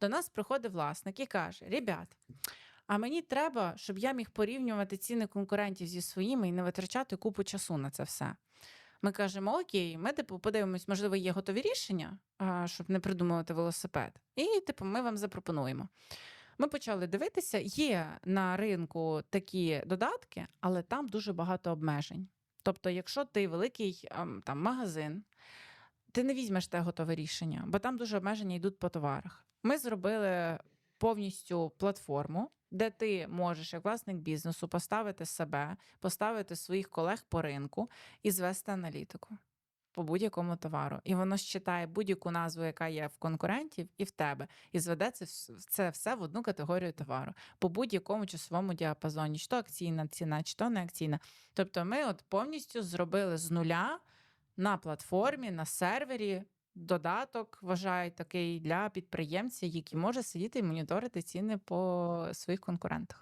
До нас приходить власник і каже: Ребят, а мені треба, щоб я міг порівнювати ціни конкурентів зі своїми і не витрачати купу часу на це все. Ми кажемо: Окей, ми типу подивимось, можливо, є готові рішення, щоб не придумувати велосипед. І, типу, ми вам запропонуємо. Ми почали дивитися, є на ринку такі додатки, але там дуже багато обмежень. Тобто, якщо ти великий ем, там, магазин, ти не візьмеш те готове рішення, бо там дуже обмеження йдуть по товарах. Ми зробили повністю платформу, де ти можеш, як власник бізнесу, поставити себе, поставити своїх колег по ринку і звести аналітику по будь-якому товару. І воно считає будь-яку назву, яка є в конкурентів, і в тебе, і зведе це, це все в одну категорію товару по будь-якому часовому діапазоні, чи то акційна ціна, чи то не акційна. Тобто, ми от повністю зробили з нуля на платформі, на сервері. Додаток вважаю такий для підприємців, який може сидіти і моніторити ціни по своїх конкурентах.